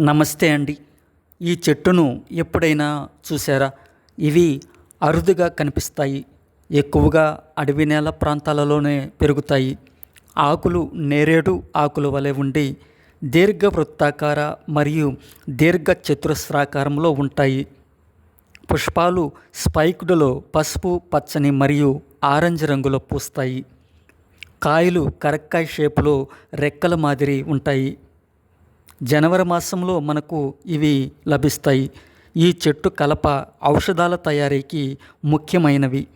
నమస్తే అండి. ఈ చెట్టును ఎప్పుడైనా చూసారా ఇవి అరుదుగా కనిపిస్తాయి. ఎక్కువగా అడవి నేల ప్రాంతాలలోనే పెరుగుతాయి. ఆకులు నేరేడు ఆకుల వలె ఉండి దీర్ఘ వృత్తాకార మరియు దీర్ఘ చతురస్రాకారంలో ఉంటాయి. పుష్పాలు స్పైక్డ్లో పసుపు పచ్చని మరియు ఆరెంజ్ రంగులో పూస్తాయి. కాయలు కరక్కాయ షేపులో రెక్కల మాదిరి ఉంటాయి. జనవరి మాసంలో మనకు ఇవి లభిస్తాయి. ఈ చెట్టు కలప ఔషధాల తయారీకి ముఖ్యమైనవి.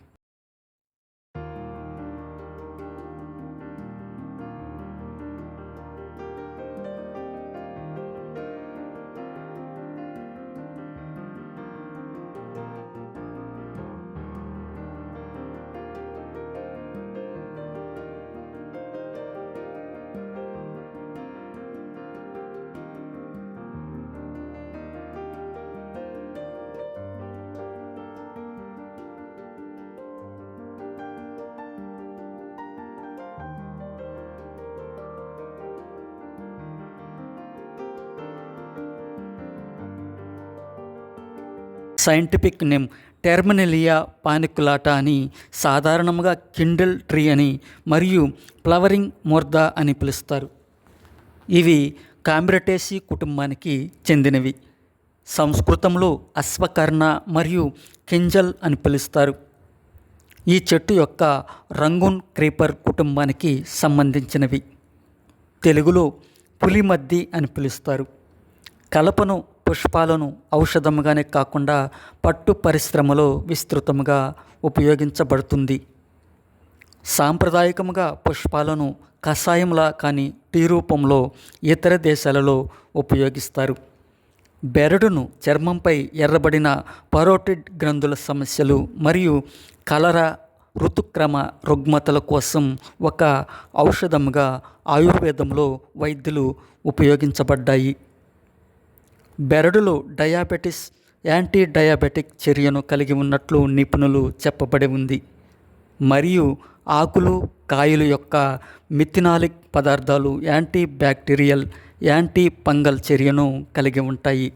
సైంటిఫిక్ నేమ్ టెర్మినలియా పానికులాటా అని సాధారణంగా కిండిల్ ట్రీ అని మరియు ఫ్లవరింగ్ మోర్దా అని పిలుస్తారు. ఇవి కాంబ్రటేసి కుటుంబానికి చెందినవి. సంస్కృతంలో అశ్వకర్ణ మరియు కింజల్ అని పిలుస్తారు. ఈ చెట్టు యొక్క రంగున్ క్రీపర్ కుటుంబానికి సంబంధించినవి. తెలుగులో పులిమద్ది అని పిలుస్తారు. కలపను పుష్పాలను ఔషధముగానే కాకుండా పట్టు పరిశ్రమలో విస్తృతంగా ఉపయోగించబడుతుంది. సాంప్రదాయకముగా పుష్పాలను కషాయంలా కానీ టీ రూపంలో ఇతర దేశాలలో ఉపయోగిస్తారు. బెరడును చర్మంపై ఎర్రబడిన పరోటిడ్ గ్రంథుల సమస్యలు మరియు కలరా ఋతుక్రమ రుగ్మతల కోసం ఒక ఔషధముగా ఆయుర్వేదంలో వైద్యులు ఉపయోగించబడ్డాయి. బెరడులో డయాబెటిస్ యాంటీ డయాబెటిక్ చర్యను కలిగి ఉన్నట్లు నిపుణులు చెప్పబడి ఉంది. మరియు ఆకులు కాయలు యొక్క మిథినాలిక్ పదార్థాలు యాంటీ బ్యాక్టీరియల్ యాంటీ ఫంగల్ చర్యను కలిగి ఉంటాయి.